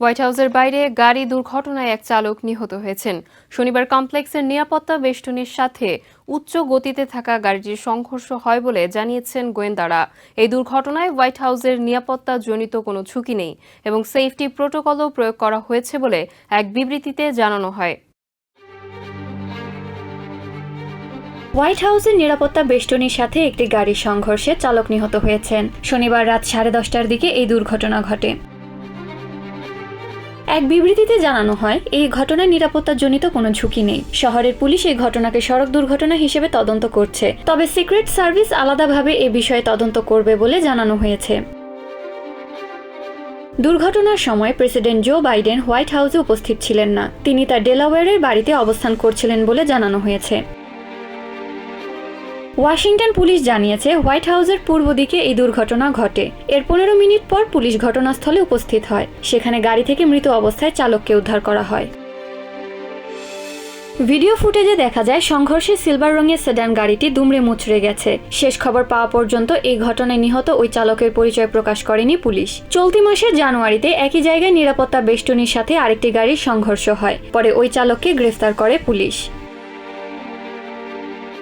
White হাউসের বাইরে গাড়ি দুর্ঘটনায় এক চালক নিহত হয়েছেন। শনিবার কমপ্লেক্সের নিরাপত্তা বেষ্টনীর সাথে উচ্চ গতিতে থাকা গাড়িটির সংঘর্ষ হয় বলে জানিয়েছেন গোয়েন্দারা। এই দুর্ঘটনায় হোয়াইট হাউসের নিরাপত্তা জনিত কোনো ঝুঁকি নেই এবং সেফটি প্রোটোকলও প্রয়োগ করা হয়েছে বলে এক বিবৃতিতে জানানো হয়। হোয়াইট হাউসের নিরাপত্তা বেষ্টনীর সাথে একটি গাড়ির সংঘর্ষে চালক নিহত হয়েছেন। শনিবার রাত সাড়ে দশটার দিকে এই দুর্ঘটনা ঘটে। এক বিবৃতিতে জানানো হয়, এই ঘটনায় নিরাপত্তাজনিত কোনো ঝুঁকি নেই। শহরের পুলিশ এই ঘটনাকে সড়ক দুর্ঘটনা হিসেবে তদন্ত করছে। তবে সিক্রেট সার্ভিস আলাদাভাবে এ বিষয়ে তদন্ত করবে বলে জানানো হয়েছে। দুর্ঘটনার সময় প্রেসিডেন্ট জো বাইডেন হোয়াইট হাউসে উপস্থিত ছিলেন না। তিনি তার ডেলাওয়ারের বাড়িতে অবস্থান করছিলেন বলে জানানো হয়েছে। ওয়াশিংটন পুলিশ জানিয়েছে, হোয়াইট হাউসের পূর্ব দিকে এই দুর্ঘটনা ঘটে। এর পনেরো মিনিট পর পুলিশ ঘটনাস্থলে উপস্থিত হয়। সেখানে গাড়ি থেকে মৃত অবস্থায় চালককে উদ্ধার করা হয়। ভিডিও ফুটেজে দেখা যায়, সংঘর্ষে সিলভার রঙের সেডান গাড়িটি দুমড়ে মুচড়ে গেছে। শেষ খবর পাওয়া পর্যন্ত এই ঘটনায় নিহত ওই চালকের পরিচয় প্রকাশ করেনি পুলিশ। চলতি মাসের জানুয়ারিতে একই জায়গায় নিরাপত্তা বেষ্টনীর সাথে আরেকটি গাড়ির সংঘর্ষ হয়। পরে ওই চালককে গ্রেফতার করে পুলিশ।